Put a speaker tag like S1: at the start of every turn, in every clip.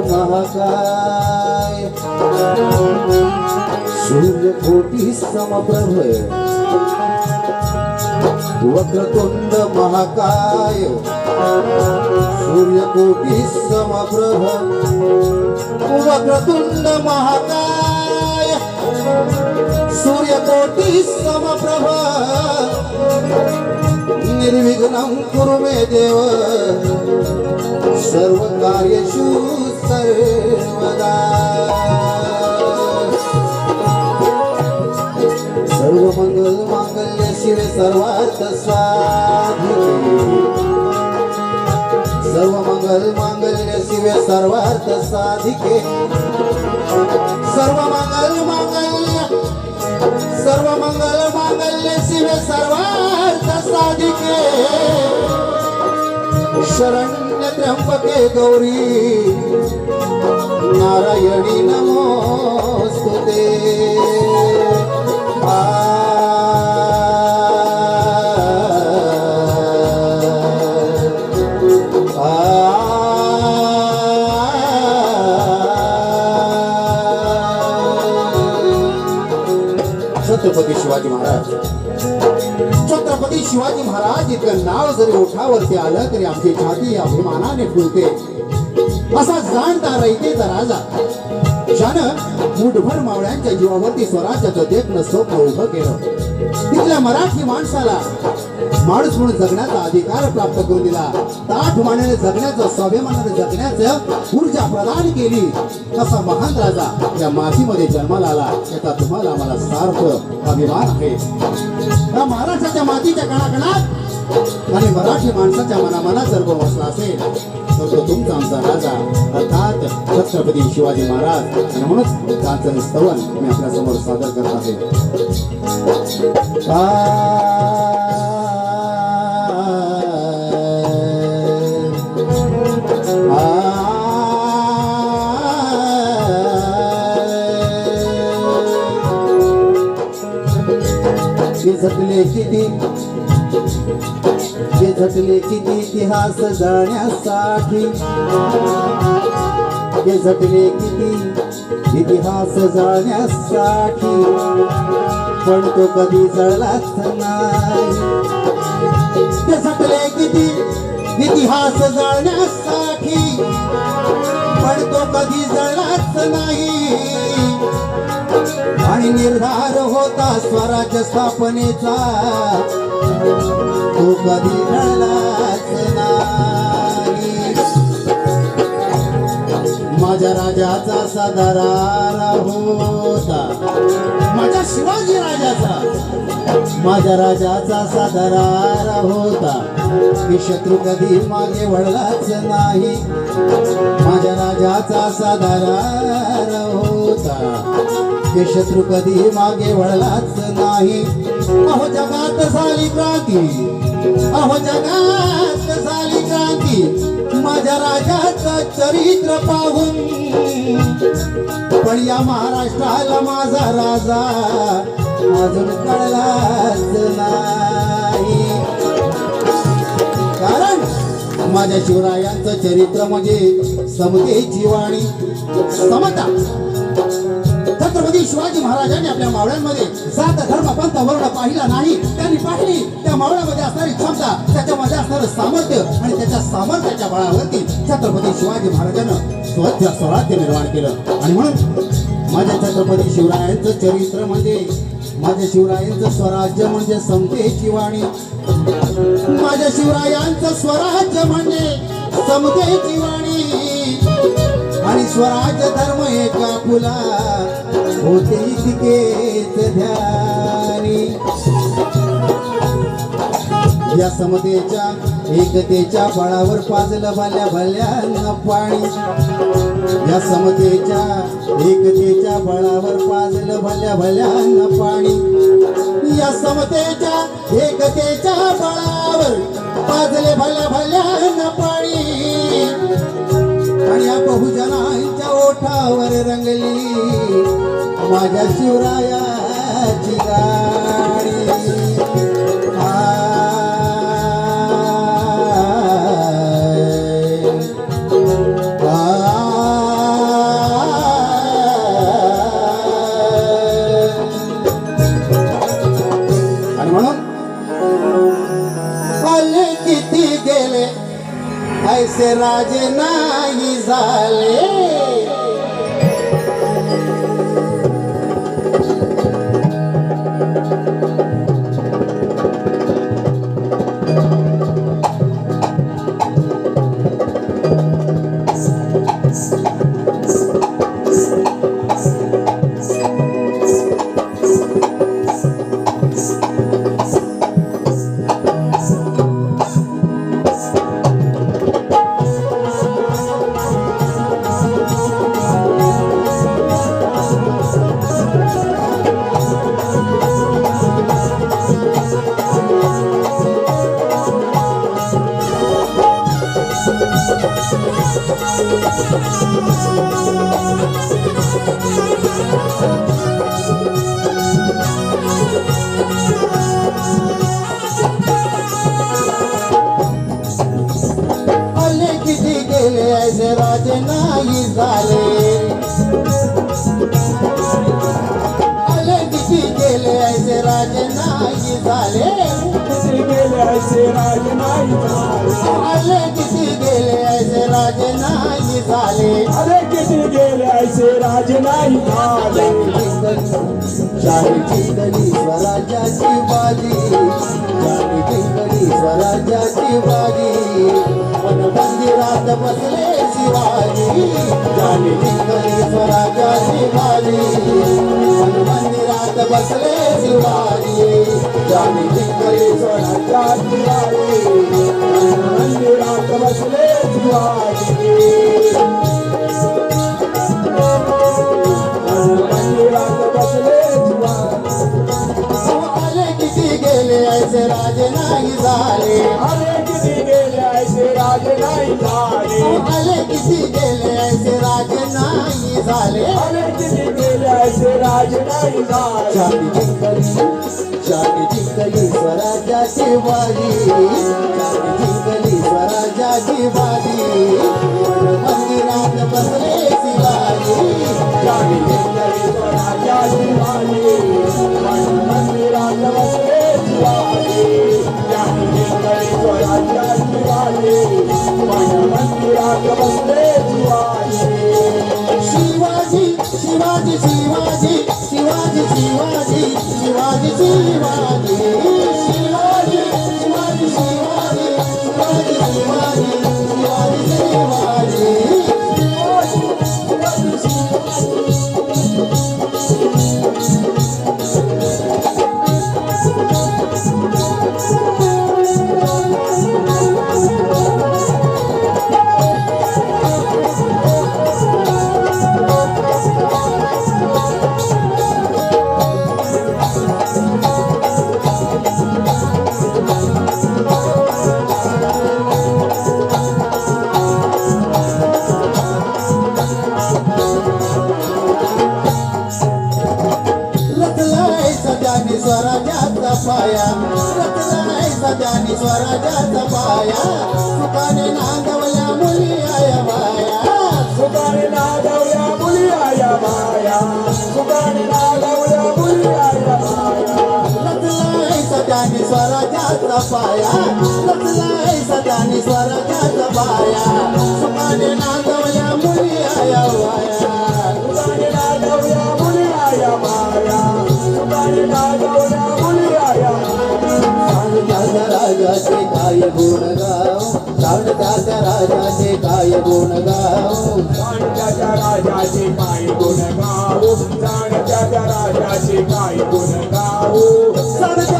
S1: वक्रतुंड महाकाय सूर्यकोटी समप्रभ. वक्रतुंड महाकाय. सूर्यकोटी समप्रभ. वक्रतुंड महाकाय. सूर्यकोटी समप्रभ. निर्विघ्नं कुरु मे देव. सर्व कार्येषु सर्वदा. सर्व मंगल मांगल्य शिवे सर्वार्थ साधिके सर्व मंगल मांगल्य शिवे सर्वार्थ साधिके. शरण्य त्र्यंबके गौरी। नारायणी नमोस्तुते। आ। छत्रपती शिवाजी महाराज। छत्रपती शिवाजी महाराज इतकं नाव जरी ओठावरती आलं तरी आमची छाती अभिमानाने फुलते. असा जाणता रयतेचा राजा ज्यानं मुठभर मावळ्यांच्या जीवावरती स्वराज्याचं देखणं स्वप्न उभं केलं. तिथल्या मराठी माणसाला माणूस म्हणून जगण्याचा अधिकार प्राप्त करून दिला. ताठ मानेने जगण्याचं स्वाभिमानाने जगण्याचं ऊर्जा प्रदान केली. असा महान राजा या मातीमध्ये जन्माला आला. याचा तुम्हाला आम्हाला सार्थ अभिमान आहे. या महाराष्ट्राच्या मातीच्या कणाकणात आणि मराठी माणसाच्या मनामनात जर बसला असेल तर तो तुमचा आमचा राजा. अर्थात छत्रपती शिवाजी महाराज. आणि म्हणूनच त्यांचं स्तवन मी आपल्यासमोर सादर करत आहे. झटले किती? ते झटले किती इतिहास जाण्यासाठी? ते झटले किती इतिहास जाण्यासाठी? पण तो कधी जळलाच नाही. ते झटले किती इतिहास जाण्यासाठी? पण तो कधी जळलाच नाही. निर्धार होता स्वराज्य स्थापनेचा. तो कधी माझ्या राजाचा सदरार होता. माझ्या शिवाजी राजाचा. माझ्या राजाचा सदरार होता. की शत्रू कधी मागे वळलाच नाही. माझ्या राजाचा सदरार होता. की शत्रू कधी मागे वळलाच नाही. अहो जगात झाली क्रांती. अहो जगात झाली क्रांती. माझ्या राजाचं चरित्र पाहून. पण या महाराष्ट्राला माझा राजा अजून कळलाच नाही. कारण माझ्या शिवरायांचं चरित्र म्हणजे समतेची वाणी समता. शिवाजी महाराजांनी आपल्या मावळ्यांमध्ये जात धर्म पंथ वर्ण पाहिला नाही. त्यांनी पाहिली त्या मावळ्यामध्ये असणारी क्षमता त्याच्यामध्ये असणारं सामर्थ्य आणि त्याच्या सामर्थ्याच्या बळावरती छत्रपती शिवाजी महाराजांनं स्वच्छ स्वराज्य निर्माण केलं. आणि म्हणून माझ्या छत्रपती शिवरायांचं चरित्र म्हणजे माझ्या शिवरायांचं स्वराज्य म्हणजे समतेची वाणी. माझ्या शिवरायांचं स्वराज्य म्हणजे समतेची वाणी. आणि स्वराज्य धर्म एका फुला होते इतकेच ध्यानी. या समतेच्या एकतेच्या बळावर पाजलं भल्या भल्यांना पाणी. या समतेच्या एकतेच्या बळावर पाजलं भल्या भल्यांना पाणी. या समतेच्या एकतेच्या बळावर पाजले भल्या भल्यानं पाणी. आणि या बहुजनांच्या ओठावर रंगली. माझ्या शिवरायाची नाही झाले किती गेले ऐसे राज नाही झाले किती गेले ऐसे राजे नाही झाले
S2: अरे किती गेले राज नाही झाले
S1: स्वराज्याची बाजी स्वराज्याची बाजी मन मंदिरात बसले शिवाजी. जाने राजा शिवाजी. मन मंदिरात बसले शिवाजी. जाने विठ्ठली
S2: शिवाजी. मन मंदिरात बसले शिवाजी.
S1: नाही झाले शाही जिंकली. शाही जिंकली स्वराज्याची बाजी जिंकली स्वराज्याची मंदिरात बसले शिवाजी. जिंकली
S2: स्वराज्याची वारी. मंदिरात बसले शिवाजी. जिंकली स्वराज्याची वारी. मंदिरात बसले
S1: स्वर्गाचा पाया. लटलाय सदानी स्वर्गाचा पाया. सुखाने नांदवल्या मुली आया वाया. सुखाने नांदवल्या राजाचे काय गुण गाव? राजाचे काय गुण गाव?
S2: राजाचे काय गुण
S1: गाव?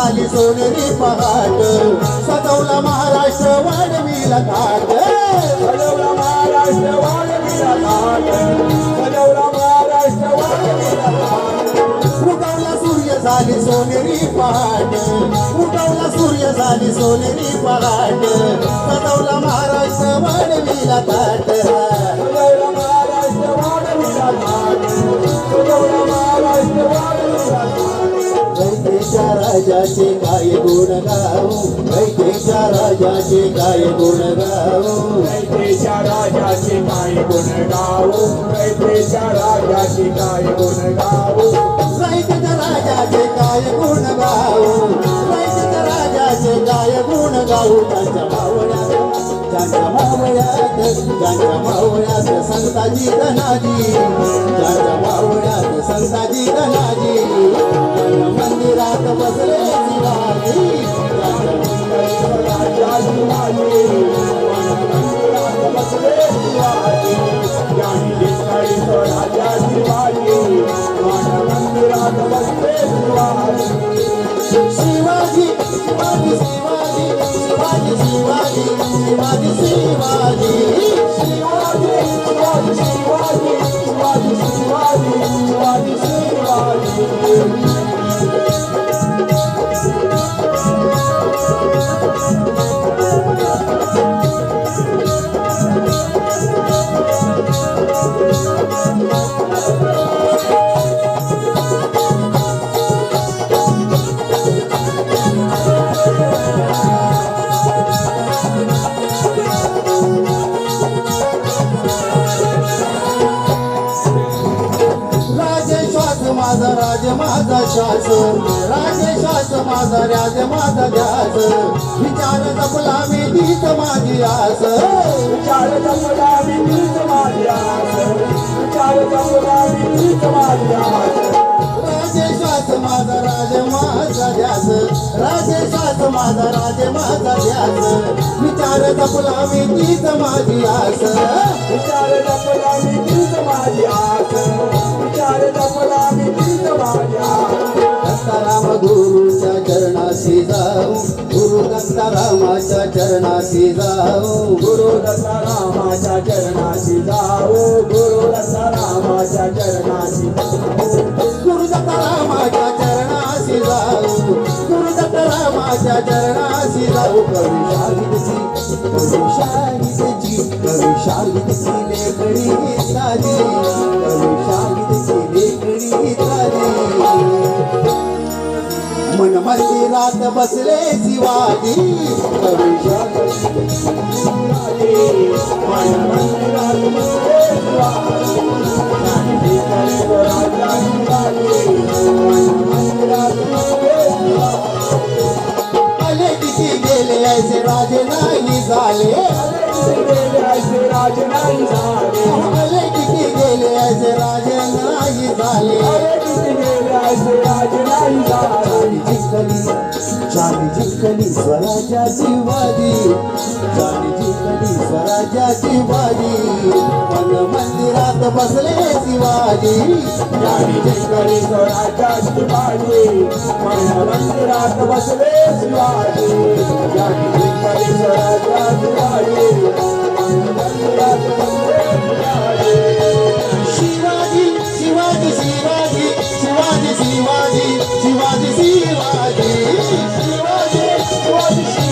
S1: सूर्य झाली सोनेरी पहाट. सजवला महाराष्ट्र वाढवीला घाट.
S2: सजवला महाराष्ट्र वाढवीला घाट. सजवला महाराष्ट्र वाढवीला घाट.
S1: उगवला सूर्य झाली सोनेरी पहाट. उगवला सूर्य झाली सोनेरी पहाट. सजवला महाराष्ट्र वाढवीला घाट. राजाचे काय गुण गाऊ वैद्यच्या राजाचे काय गुण गाऊ
S2: कैदेच्या राजाचे काय गुण गाऊ कैदेच्या राजाचे काय गुण गाऊ
S1: वैद्यच्या राजाचे काय गुण गाऊ वैद्यच्या राजाचे काय गुण गाऊ त्यांच्या मावळ्यात त्यांच्या मावळ्यात त्यांच्या मावळ्यात संताजी धनाजी. त्यांच्या मावळ्यात संताजी धनाजी. मंदिरात बसले शिवाजी
S2: मंदिरात बसले शिवाजी राजा शिवाजी मंदिरात बसले शिवाजी
S1: शिवाजी शिवाजी शिवाजी शिवाजी शिवाजी शिवाजी शिवाजी
S2: शिवाजी शिवाजी शिवाजी शिवाजी शिवाजी
S1: राज माझा विचार जपला मी तीच माझी आस
S2: विचार जपला मी तीच माझी आस विचार जपला मी तीच माझी आस
S1: राजे माझा राज माझा ध्यास राजे माझा राज माझा ध्यास विचार जपला मी तीच माझी आस
S2: विचार जपला मी तीच माझी आस. विचार जपला मी तीच माझी आस.
S1: दत्ताराम गुरुच्या चरणाशी जाऊ. गुरु दत्तारामाच्या चरणाशी जाऊ.
S2: गुरु दत्ता रामाच्या चरणाशी जाऊ. गुरु दत्ता रामाच्या चरणाशी
S1: गुरु दत्तारामाच्या चरणाशी जाऊ. गुरु दत्तारामाच्या चरणाशी जाऊ. कवी शाहिदची कवी शाहिदची कवी शाहिदची लेकडी ताजी कवी शाहिदची लेकडी मन मंदिरात बसले शिवाजी अले किती गेले ऐसे राजे नाही झाले.
S2: राज नाही झाले
S1: किती गेले ऐसे राजे नाही झाले.
S2: राज नाही झाले.
S1: जिंकली चाली जिंकली स्वराज्याची वादी चाली जिंकली स्वराज्याची वादी मन मंदिरात बसले शिवाजी
S2: ज्ञानी जिंकली स्वराज्या शिवाजी मन मंदिरात बसले शिवाजी ज्ञानी जिंकली स्वराज्या शिवाजी मन मंदिरात बसले
S1: शिवाजी शिवाजी शिवाजी. शिवाजी शिवाजी शिवाजी
S2: शिवाजी
S1: शिवाजी